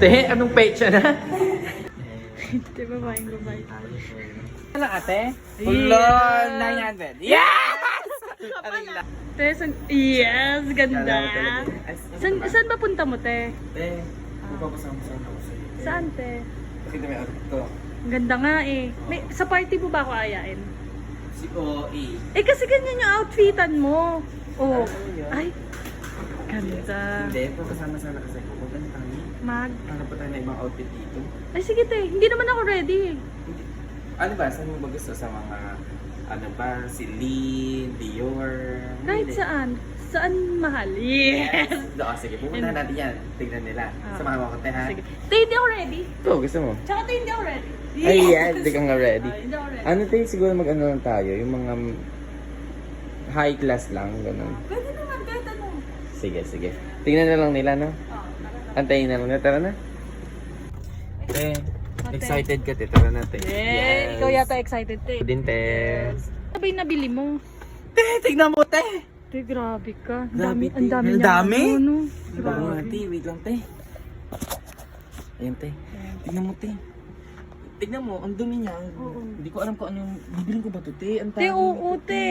Te, anong pecha na? Di ba ba yung babae? Ano ate? Ulo, 900. Yes! Aray lang. Te, san... Yes, ganda. San, saan ba punta mo, te? Te, magpapasama-sama ako sa'yo. Saan, te? Pakita mo yung outfit ko. Ang Ganda nga eh. May, sa party mo ba ako ayain? Si OE. Eh kasi ganyan yung outfitan mo. Oh. Ay. Ganda. Hindi, papasama-sama kasi ako. Huwag tayo. Mag. Hanap pa tayo ng ibang outfit dito. Ay sige te, hindi naman ako ready. Hindi. Ano ba? Saan mo ba gusto sa mga ano ba? Si Lee, Dior? Kahit Hindi. saan. Saan mahal? Yes. Oo, sige. Pupunta And- natin yan. Tignan nila. Ah. Samahan mo ako, te, ha? Sige. Te, hindi ako ready. Ito, gusto mo? Tsaka te, hindi ako ready. Ay, yan. Hindi ka nga ready. Ah, hindi ako ready. Ano tayo siguro mag-ano lang tayo? Yung mga high class lang, ganun. Pwede naman, kahit ano. Sige, sige. Tingnan na lang nila, no? Antayin na lang na. Tara na. Eh, Ate. excited ka, te. Tara na, te. Yeah, ikaw yata excited te. Din, te. Ano ba yung nabili mo? Te, tignan mo, te. Te, grabe ka. Ang Grabe, dami, te. ang dami Ang niya. dami? Ano, no? Diba Grabe. nga, te? Wait lang, te. Ayan, te. Tignan mo, te. Tignan mo, ang dumi niya. Oo. Hindi ko alam kung anong... Bibilin ko ba to, te? Ang Te, tawag oo, nito, te.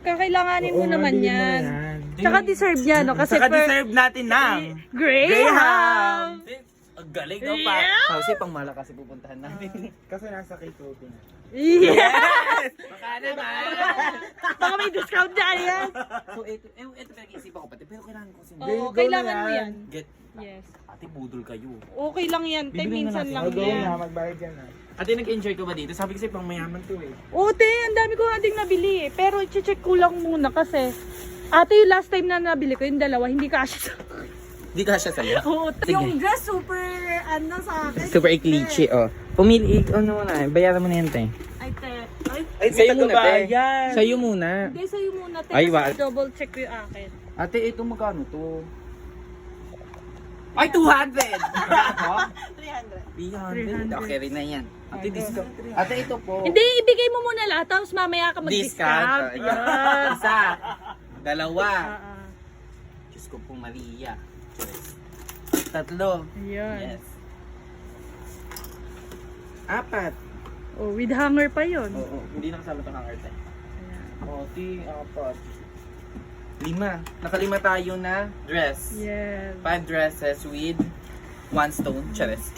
Kakailanganin mo Oo, naman bilhin mo yan. yan. Tsaka deserve niya, no? Kasi Saka per- deserve natin ng Graham! Te, Ang galing daw pa. Yeah! Kasi pang malakas pupuntahan namin. Kasi nasa K-Code na. Yes! Baka naman. Baka may discount na yan. so, ito, eh, ito pinag-iisipan ko pati. Pero kailangan ko kasi Oo, go kailangan na mo yan. yan. get... Yes. Ate, budol kayo. Okay lang yan, te. Bibili na Minsan natin. lang Oh, go yan. na, magbayad ka na. Ate, nag-enjoy ka ba dito? Sabi kasi pang mayaman to eh. Oo, te. Ang dami ko nga ding nabili eh. Pero i-check ko lang muna kasi Ate, yung last time na nabili ko, yung dalawa, hindi kasha sa... Di ka siya sa'yo? Oo, te. Sige. dress super, ano sa akin. Super iklichi, oh. Pumili, ano na, bayaran mo na yan, te. Ay, te. Ay, Ay, Sa'yo muna, te. Yan. Sa'yo muna. hindi, sa'yo muna, te. Ay, Kasi wa- double check ko yung akin. Ate, ito magkano to? Ay, 200! Ako? 300. 300. Okay rin na yan. Ate, discount. Ate, ito po. Hindi, ibigay mo muna lahat, tapos mamaya ka Discount. mag-discount. Yes. Isa. Dalawa. Ah, ah. Diyos ko po, Maria. Tatlo. Ayan. Yes. Apat. Oh, with hanger pa yun. Oo, hindi na kasama itong hanger tayo. Ayan. Oti, apat. Lima. Nakalima tayo na dress. Yes. Five dresses with one stone. Charis.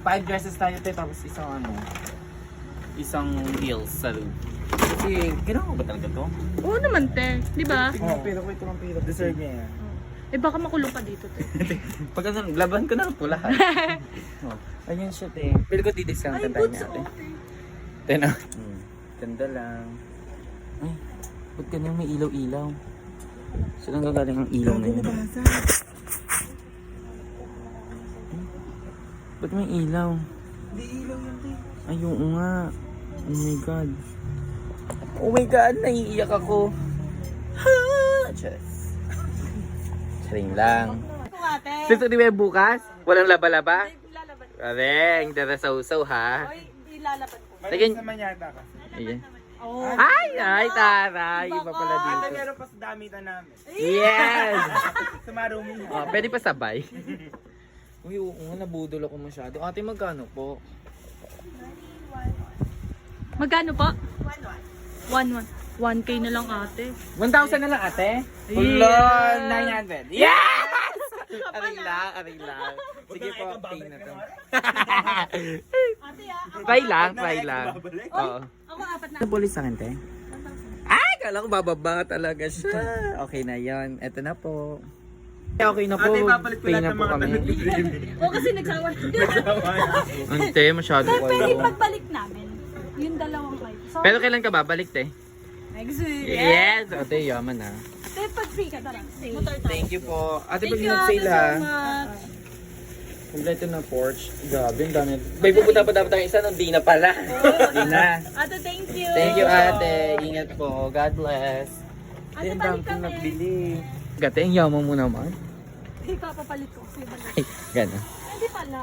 Five dresses tayo tayo tapos isang ano, isang heels sa loob. Kasi, kailangan ko ba talaga to? Oo naman, te. Di ba? Oo. Pero ko ito ng pero. Deserve niya yan. Eh, baka makulong ka dito, te. Pag ano, laban ko na po lahat. oh, ayun siya, te. Pero ko di-discount Ay, tayo boots, natin. okay. Ten ah. Hmm. Ganda lang. Ay, ba't ganyan may ilaw-ilaw? Saan ang gagaling ang ilaw na yun? Hmm? Ba't may ilaw? Hindi ilaw te. Ay, oo nga. Oh my God. Oh my God, naiiyak ako. Ha! Just. Charing lang. Gusto ni bukas? Walang laba-laba? Ay, ilalaban ko. Areng, darasaw-saw ha. Oy, ilalaban ko. Lagyan- Malinis naman yata kasi. Ayan. Oh. Ay, ay, taray. Iba pala Ate, dito. meron pa sa damitan namin. Yes! Sa marumi. Oh, pwede pa sabay. Uy, oo nga, nabudol ako masyado. Ate, magkano po? Magkano po? 1-1. 1K na lang ate. 1,000 na lang, ate? Hello, 900. Yes! Aray lang, aray lang. Sige po, pay na to. Ah, Try lang, try lang. Oo. ako apat na. Police sa akin, te? Ay, kala ko bababa talaga siya. Okay na yon. Eto na po. Okay na po. Ate, papalit ko Pay lahat na ng po mga kami. O kasi nagsawa. Ante, masyado Sir, pwede kayo. pagbalik namin. Yung dalawang kayo. So, Pero kailan ka babalik, te? next week. Yes! Ate, yaman na. Te, pag free ka talaga. Motor tayo. Thank you po. Ate, Thank pag you, ate, nag-sale so much. Kompleto na porch. Grabe, ang dami. May pupunta pa dapat tayo isa, nung di na pala. Di na. Ate, thank you. Thank you, ate. Ingat po. God bless. Ate, Ay, ang balik dami kong kami. nagbili. Gate, ang yaman mo naman. Hindi, papapalit ko. Kasi balik. Ay, gano'n. Hindi pala.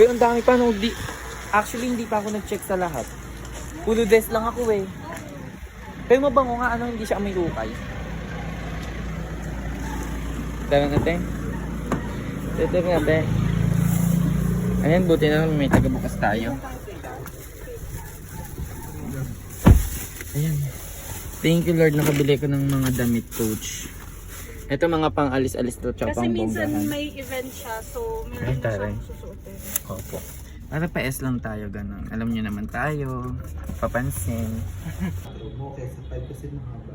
Pero ang dami pa no, di, actually hindi pa ako nag-check sa lahat. Pulo des lang ako eh. Pero mabango nga, ano, hindi siya may rukay. Tara natin. Ito nga, be. Ayan, buti na lang may tagabukas tayo. Ayan. Thank you Lord, nakabili ko ng mga damit coach. Ito mga pang alis-alis to, tsaka Kasi pang minsan bonggahan. may event siya, so Ay, meron taray. siyang susuotin. Opo. Para pa-S lang tayo, ganun. Alam nyo naman tayo. Papansin. Okay, sa 5 kasi mahaba.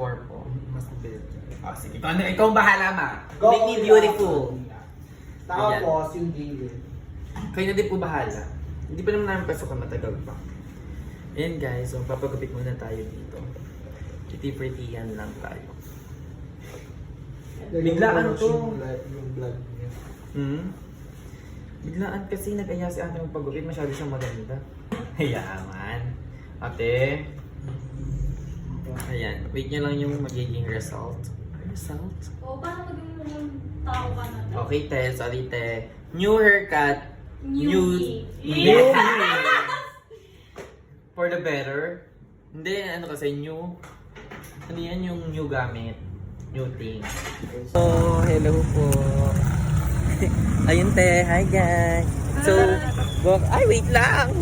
4 po. Mas better. Ah, sige. Ikaw, ano, ikaw ang bahala, ma. Go, Make me beautiful. Tapos, yung gilid. Kayo na din po bahala. Hindi pa naman namin pasukan matagal pa. Ayan guys, so papagupit muna tayo dito. Pretty-pretty-yan lang tayo. Biglaan to. Yung vlog- Yung vlog niya. Hmm? Biglaan kasi nag-aya si ate magpagupit, masyado siyang maganda. Hayaman. Ate. Ayan, wait nyo lang yung magiging result. Result? O, paano maging tao ka na? Okay, te. Sorry, te. New haircut. New me. New me. For the better. Hindi, ano kasi, new. Ano yan yung new gamit? New thing. Oh, hello po. Ayun, te. Hi, guys. So, walk. Ay, wait lang.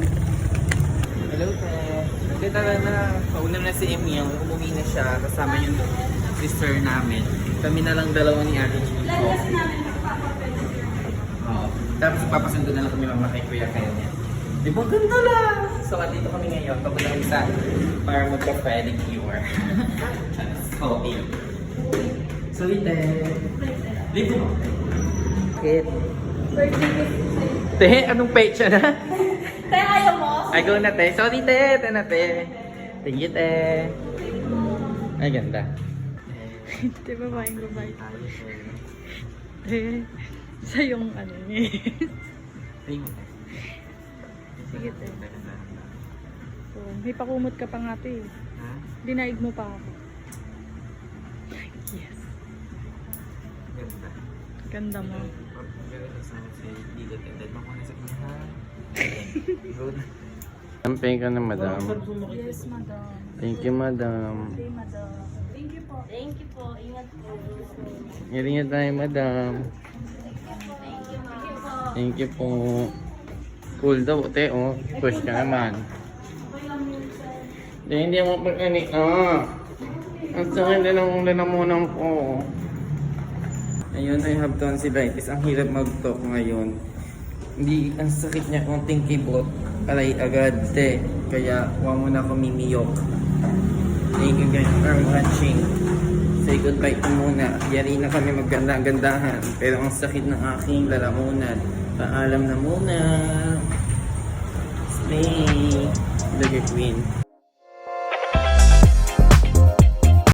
Hello, te. Kasi tara na, pauna na si Emil. Umuwi na siya. Kasama yung sister namin. Kami na lang dalawa ni Ate Chico. Oo. Tapos papasundo na lang kami mama kay Kuya Kenya. Di ba ganda lang? So, dito kami ngayon. Papunta kami sa para magka-pedicure. okay. So, Lite. Lite mo. Bakit? Te, anong pecha na? Te, mo? Ay, go na, te. Sorry, te. Te na, te. Thank you, te. Ay, ganda. Di ba yung babae? Eh, sa yung ano eh. You. Sige, te. So, may pakumot ka pa nga, te. Ha? Dinaig mo pa ako. Yes. Ganda. Ganda mo. Campaign ka na, madam. Yes, madam. Thank you, madam. Okay, madam. Thank you po. Thank you po. Ingat po. Ngiringan tayo, madam. Thank you po. Cool daw, te, oh. Push ka naman. Hindi, hindi mo pag ani, ah. Ang sakit din ang lalamunan ko. Ayun, I have tonsillitis. Ang hirap mag-talk ngayon. Hindi, ang sakit niya konting kibot. Alay agad, te. Kaya, huwag mo na ako mimiyok. Thank you guys for watching. Say goodbye to muna. Yari na kami magganda-gandahan. Pero ang sakit ng aking lalamunan. Paalam na muna. Stay. Lagi queen.